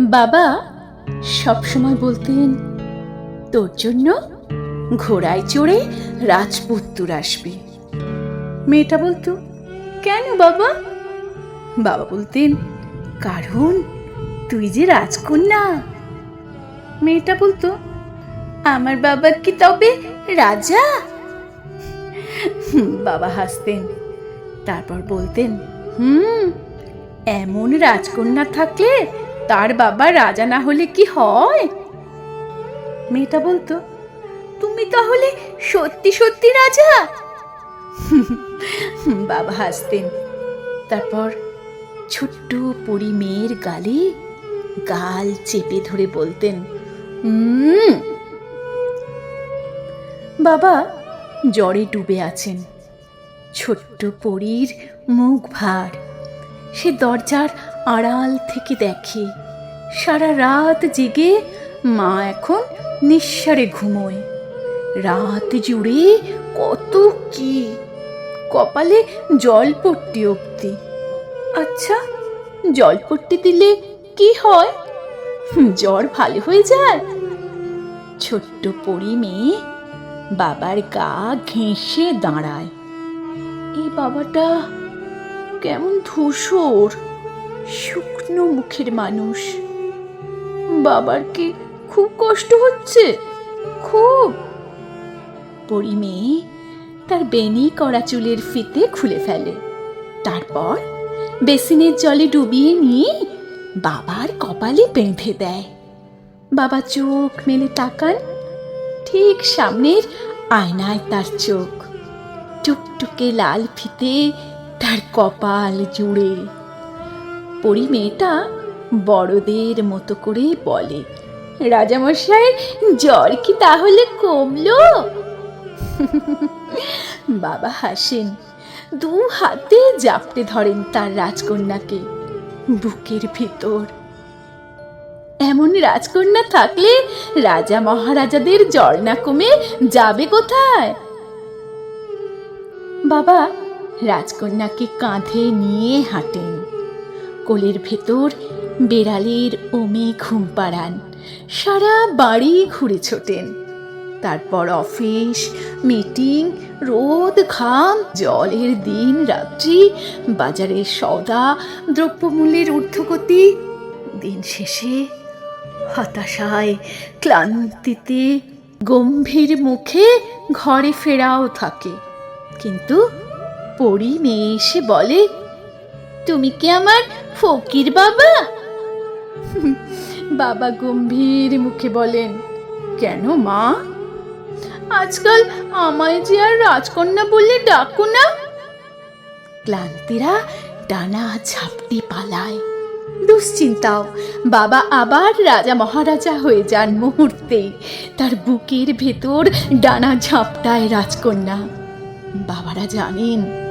বাবা, সবসময় বলতেন, তোর জন্য ঘোড়ায় চড়ে রাজপুত্তুর আসবে। মেয়েটা বলতো, কেন বাবা? বাবা বলতেন, কারণ তুই যে রাজকন্যা। মেয়েটা বলতো, আমার বাবা কি তবে রাজা? বাবা হাসতেন, তারপর বলতেন, হুম, এমন রাজকন্যা থাকলে তার বাবা রাজা না হলে কি হয়? মেয়েটা বলতো, তুমি তাহলে সত্যি সত্যি রাজা? বাবা হাসতেন। তারপর ছোট্ট পরি মেয়ের গালে গাল চেপে ধরে বলতেন বাবা জ্বরে ডুবে আছেন। ছোট্ট পরীর মুখ ভার। সে দরজার আড়াল থেকে দেখে সারা রাত জেগে মা এখন নিঃসারে ঘুমোয়। রাত জুড়ে কত কি, কপালে জলপট্টি অব্দি আচ্ছা জলপট্টি দিলে কি হয়? জ্বর ভালো হয়ে যায়? ছোট্ট পরি মেয়ে বাবার গা ঘেঁষে দাঁড়ায়। এই বাবাটা কেমন ধূসর। শুকনো মুখের মানুষ। বাবার কি খুব কষ্ট হচ্ছে? খুব। পরি মেয়ে তার বেনি করা চুলের ফিতে খুলে ফেলে। তারপর বেসিনের জলে ডুবিয়ে নিয়ে বাবার কপালে বেঁধে দেয়। বাবা চোখ মেলে তাকান, ঠিক সামনের আয়নায় তার চোখ। টুকটুকে লাল ফিতে তার কপাল জুড়ে। পরি মেয়েটা বড়দের মতো করে বলে। রাজামশাই, জ্বর কি তাহলে কমলো? বাবা হাসেন। দু হাতে জাপটে ধরেন তার রাজকন্যাকে, বুকের ভিতর। এমন রাজকন্যা থাকলে রাজা মহারাজাদের জ্বর না কমে যাবে কোথায়? বাবা, রাজকন্যাকে কাঁধে নিয়ে হাঁটেন। কোলের ভেতর বেড়ালের ওমে ঘুম পাড়ান। সারা বাড়ি ঘুরে ছোটেন। তারপর অফিস, মিটিং, রোদ, ঘাম, জলের দিন, রাত্রি, বাজারের সওদা, দ্রব্যমূল্যের ঊর্ধ্বগতি। দিন শেষে হতাশায়, ক্লান্তিতে, গম্ভীর মুখে ঘরে ফেরাও থাকে। কিন্তু পরি মেয়ে এসে বলে, তুমি কি আমার ফকির বাবা? বাবা গম্ভীর মুখে বলেন, কেন মা? আজকাল আমায় যে আর রাজকন্যা বললে ডাকো না? ক্লান্তিরা ডানা ঝাপটি পালায়। দুশ্চিন্তাও, বাবা আবার রাজা মহারাজা হয়ে যান মুহূর্তেই। তার বুকের ভেতর ডানা ঝাপটায় রাজকন্যা। বাবারা জানেন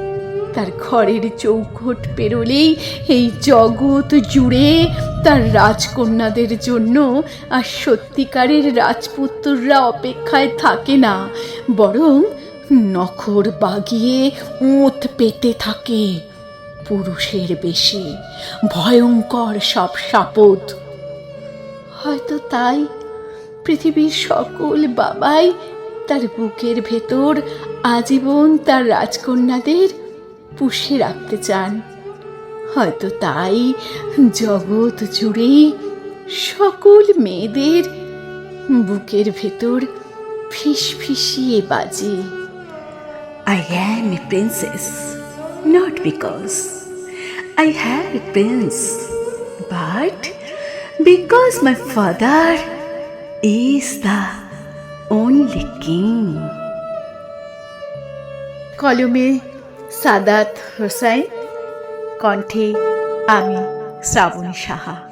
তার ঘরের চৌখট পেরোলেই এই জগৎ জুড়ে তার রাজকন্যাদের জন্য আর সত্যিকারের রাজপুত্ররা অপেক্ষায় থাকে না, বরং নখর বাগিয়ে ওঁত পেতে থাকে পুরুষের বেশে। ভয়ঙ্কর সব সাপদ। হয়তো তাই পৃথিবীর সকল বাবাই তার বুকের ভেতর আজীবন তার রাজকন্যাদের পুষে রাখতে চান। হয়তো তাই জগৎ জুড়েই সকল মেয়েদের বুকের ভেতর ফিসফিসিয়ে বাজে। I am a princess not because I have a prince but because my father is the only king কলমে সাদাত হোসাইন কণ্ঠে আমি শ্রাবণী সাহা।